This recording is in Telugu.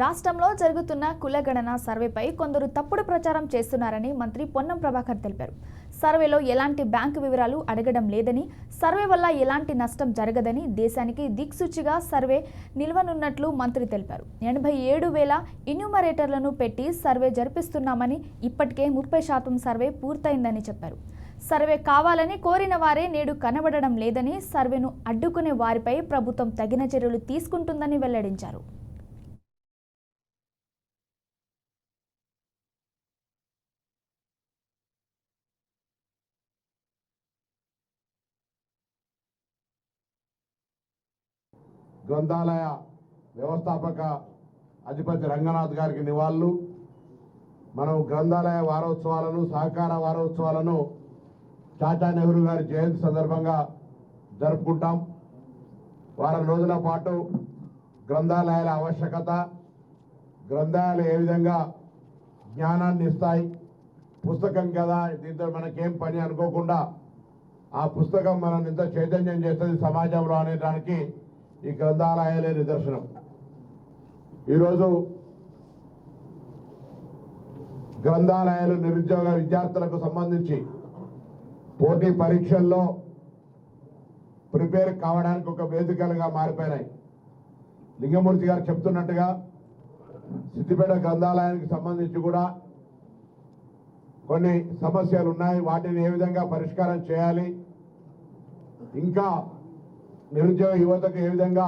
రాష్ట్రంలో జరుగుతున్న కులగణన సర్వేపై కొందరు తప్పుడు ప్రచారం చేస్తున్నారని మంత్రి పొన్నం ప్రభాకర్ తెలిపారు. సర్వేలో ఎలాంటి బ్యాంకు వివరాలు అడగడం లేదని సర్వే వల్ల ఎలాంటి నష్టం జరగదని దేశానికి దిక్సూచిగా సర్వే నిల్వనున్నట్లు మంత్రి తెలిపారు. ఎనభై ఏడు వేల ఇన్యూమరేటర్లను పెట్టి సర్వే జరిపిస్తున్నామని ఇప్పటికే ముప్పై శాతం సర్వే పూర్తయిందని చెప్పారు. సర్వే కావాలని కోరిన వారే నేడు కనబడడం లేదని సర్వేను అడ్డుకునే వారిపై ప్రభుత్వం తగిన చర్యలు తీసుకుంటుందని వెల్లడించారు. గ్రంథాలయ వ్యవస్థాపక అధిపతి రంగనాథ్ గారికి నివాళులు. మనం గ్రంథాలయ వారోత్సవాలను సహకార వారోత్సవాలను టాటా నెహ్రూ గారి జయంతి సందర్భంగా జరుపుకుంటాం. వారం రోజుల పాటు గ్రంథాలయాల ఆవశ్యకత గ్రంథాలయాలు ఏ విధంగా జ్ఞానాన్ని ఇస్తాయి పుస్తకం కదా దీంతో మనకేం పని అనుకోకుండా ఆ పుస్తకం మనం ఎంత చైతన్యం చేస్తుంది సమాజంలో అనేదానికి ఈ గ్రంథాలయాలే నిదర్శనం. ఈరోజు గ్రంథాలయాలు నిరుద్యోగ విద్యార్థులకు సంబంధించి పోటీ పరీక్షల్లో ప్రిపేర్ కావడానికి ఒక వేదికలుగా మారిపోయినాయి. లింగమూర్తి గారు చెప్తున్నట్టుగా సిద్దిపేట గ్రంథాలయానికి సంబంధించి కూడా కొన్ని సమస్యలు ఉన్నాయి. వాటిని ఏ విధంగా పరిష్కారం చేయాలి? ఇంకా నిరుద్యోగ యువతకు ఏ విధంగా